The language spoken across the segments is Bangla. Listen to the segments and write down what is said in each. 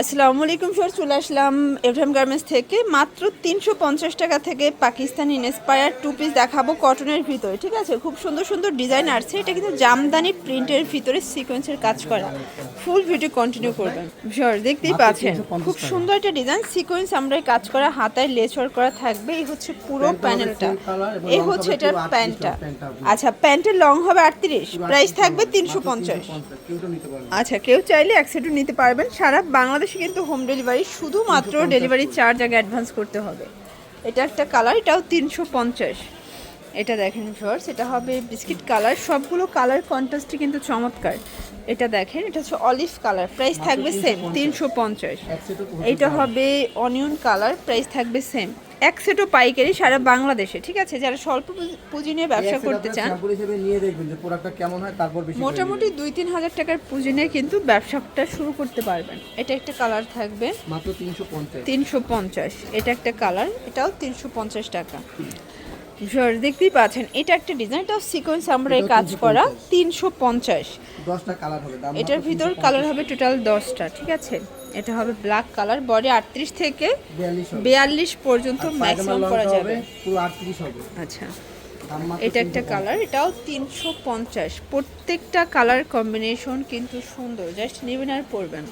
আসসালামু আলাইকুম স্যার চলে আসলাম এভরাম গার্মেন্টস থেকে। মাত্র তিনশো পঞ্চাশ টাকা থেকে পাকিস্তানি ইন্সপায়ার টু পিস দেখাবো কটনের ভিতরে ঠিক আছে? খুব সুন্দর সুন্দর ডিজাইন আসছে। এটা কিন্তু জামদানি প্রিন্টের ভিতরে সিকোয়েন্সের কাজ করা। ফুল ভিডিও কন্টিনিউ করবেন। স্যার দেখতেই পাচ্ছেন খুব সুন্দর একটা ডিজাইন সিকোয়েন্স আমরা কাজ করা হাতায় লেচর করা থাকবে। এই হচ্ছে পুরো প্যানেলটা এই হচ্ছে এটার প্যান্টটা আচ্ছা প্যান্টের লং হবে আটত্রিশ। প্রাইস থাকবে তিনশো পঞ্চাশ। আচ্ছা কেউ চাইলে এক সেটও নিতে পারবেন। সারা বাংলাদেশে কিন্তু হোম ডেলিভারি শুধুমাত্র ডেলিভারি চার্জ আগে অ্যাডভান্স করতে হবে। এটা একটা কালার এটাও তিনশো পঞ্চাশ। এটা দেখেন ভিউয়ার্স এটা হবে বিস্কিট কালার সবগুলো কালার কন্ট্রাস্টই কিন্তু চমৎকার। এটা দেখেন এটা হচ্ছে অলিভ কালার প্রাইস থাকবে সেম তিনশো পঞ্চাশ। এটা হবে অনিয়ন কালার প্রাইস থাকবে সেম এক সেটও পাইকারি সারা বাংলাদেশে ঠিক আছে? যারা স্বল্প পুঁজি- নিয়ে ব্যবসা করতে চান নিয়ে দেখবেন যে প্রোডাক্টটা কেমন হয় তারপর মোটামুটি দুই তিন হাজার টাকার পুঁজি নিয়ে কিন্তু ব্যবসাটা শুরু করতে পারবেন। এটা একটা কালার থাকবে। মাত্র তিনশো পঞ্চাশ। তিনশো পঞ্চাশ। এটা একটা কালার এটাও তিনশো পঞ্চাশ টাকা। ভিউয়ার দেখতেই পাচ্ছেন এটা একটা ডিজাইন এটা সিকোয়েন্স আমরা এই কাজ করা তিনশো পঞ্চাশ। দশটা কালার হবে দাম এটার ভিতর কালার হবে টোটাল দশটা ঠিক আছে? এটা হবে ব্ল্যাক কালার বডি আটত্রিশ থেকে বিয়াল্লিশ পর্যন্ত ম্যাক্সিমাম করা যাবে। পুরো আটত্রিশ হবে। আচ্ছা। এটা একটা কালার এটাও তিনশো পঞ্চাশ। প্রত্যেকটা কালার কম্বিনেশন কিন্তু সুন্দর জাস্ট নেবেন আর পরবেন।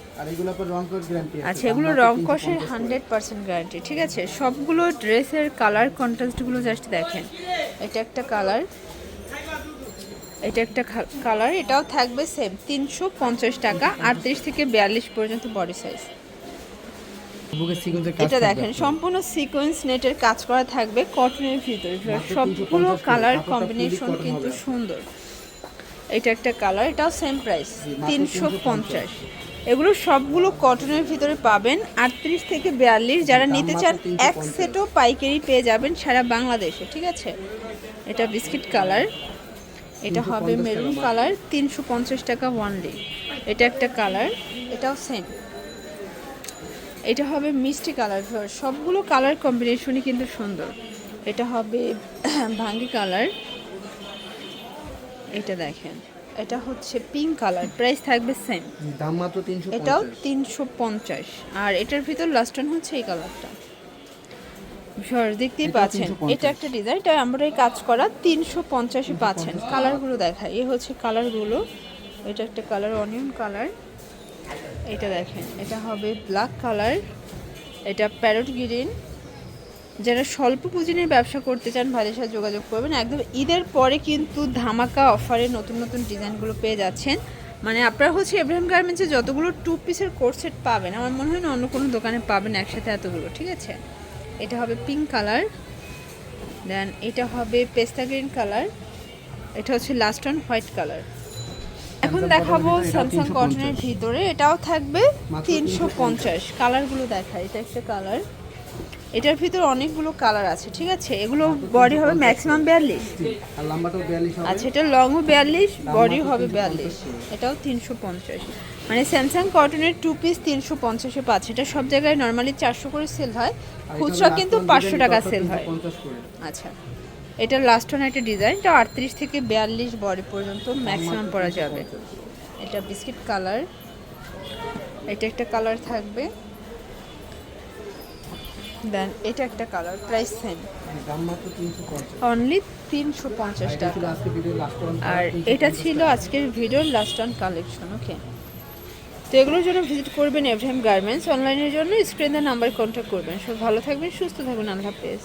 আচ্ছা এগুলো রং কষের হান্ড্রেড পার্সেন্ট গ্যারান্টি ঠিক আছে? সবগুলো ড্রেসের কালার কন্ট্রাস্টগুলো জাস্ট দেখেন। এটা একটা কালার এটা একটা কালার এটাও থাকবে সেম তিনশো পঞ্চাশ টাকা আটত্রিশ থেকে বিয়াল্লিশ পর্যন্ত বডি সাইজ এটা দেখেন সম্পূর্ণ সিকোয়েন্স নেটের কাজ করা থাকবে কটনের ভিতরে। সবগুলো কালার কম্বিনেশন কিন্তু সুন্দর। এটা একটা কালার এটাও সেম প্রাইস তিনশো পঞ্চাশ। এগুলো সবগুলো কটনের ভিতরে পাবেন আটত্রিশ থেকে বিয়াল্লিশ। যারা নিতে চান এক সেটও পাইকারি পেয়ে যাবেন সারা বাংলাদেশে ঠিক আছে? এটা বিস্কিট কালার এটা হবে মেরুন কালার তিনশো পঞ্চাশ টাকা ওয়ানলি এটা একটা কালার এটাও সেম এটা হবে মিষ্টি কালার সবগুলো কালার কম্বিনেশনই কিন্তু সুন্দর। এটা হবে ভাঙ্গি কালার। এটা দেখেন। এটা হচ্ছে পিঙ্ক কালার প্রাইস থাকবে সেম দাম মাত্র তিনশো এটাও তিনশো পঞ্চাশ। আর এটার ভিতর লাস্ট হচ্ছে এই কালারটা সর দেখতেই পাচ্ছেন। এটা একটা ডিজাইন এটা আমরা এই কাজ করা তিনশো পঞ্চাশে পাচ্ছেন। কালারগুলো দেখায় এ হচ্ছে কালারগুলো এটা একটা কালার অনিয়ন কালার এটা দেখেন, এটা হবে ব্ল্যাক কালার এটা প্যারট গ্রিন যারা স্বল্প পুঁজি নিয়ে ব্যবসা করতে চান, ভাইদের সাথে যোগাযোগ করবেন। একদম ঈদের পরে কিন্তু ধামাকা অফারে নতুন নতুন ডিজাইনগুলো পেয়ে যাচ্ছেন। মানে আপনারা হচ্ছে এব্রাহিম গার্মেন্টসে যতগুলো টু পিসের কোর্স সেট পাবেন, আমার মনে হয় না অন্য কোনো দোকানে পাবেন একসাথে এতগুলো, ঠিক আছে? এটা হবে পিঙ্ক কালার দেন এটা হবে পেস্তা গ্রিন কালার এটা হচ্ছে লাস্ট অন হোয়াইট কালার এখন দেখাবো স্যামসাং কটনের ভিতরে। এটাও থাকবে তিনশো পঞ্চাশ। কালারগুলো দেখায় এটা একটা কালার এটার ভিতর অনেকগুলো কালার আছে ঠিক আছে? এগুলো বডি হবে ম্যাক্সিমাম বিয়াল্লিশ। আচ্ছা এটা লংও বিয়াল্লিশ বডি হবে বিয়াল্লিশ। এটাও তিনশো পঞ্চাশ। মানে স্যামসাং কটনের টু পিস তিনশো পঞ্চাশে পাচ্ছে। এটা সব জায়গায় নর্মালি চারশো করে সেল হয়। খুচরা কিন্তু পাঁচশো টাকা সেল হয়। আচ্ছা। এটা লাস্ট ওয়ান একটা ডিজাইন এটা আটত্রিশ থেকে বিয়াল্লিশ বডি পর্যন্ত ম্যাক্সিমাম পরা যাবে। এটা বিস্কিট কালার এটা একটা কালার থাকবে। দেন এটা একটা কালার প্রাইস সেম অনলি তিনশো পঞ্চাশ টাকা। ওয়ান আর এটা ছিল আজকের ভিডিওর লাস্ট অন কালেকশন ওকে তো এগুলোর জন্য ভিজিট করবেন এভরাইম গার্মেন্টস অনলাইনের জন্য স্ক্রিনের নাম্বার কন্ট্যাক্ট করবেন। সব ভালো থাকবেন সুস্থ থাকবেন আল্লাহ হাফেজ।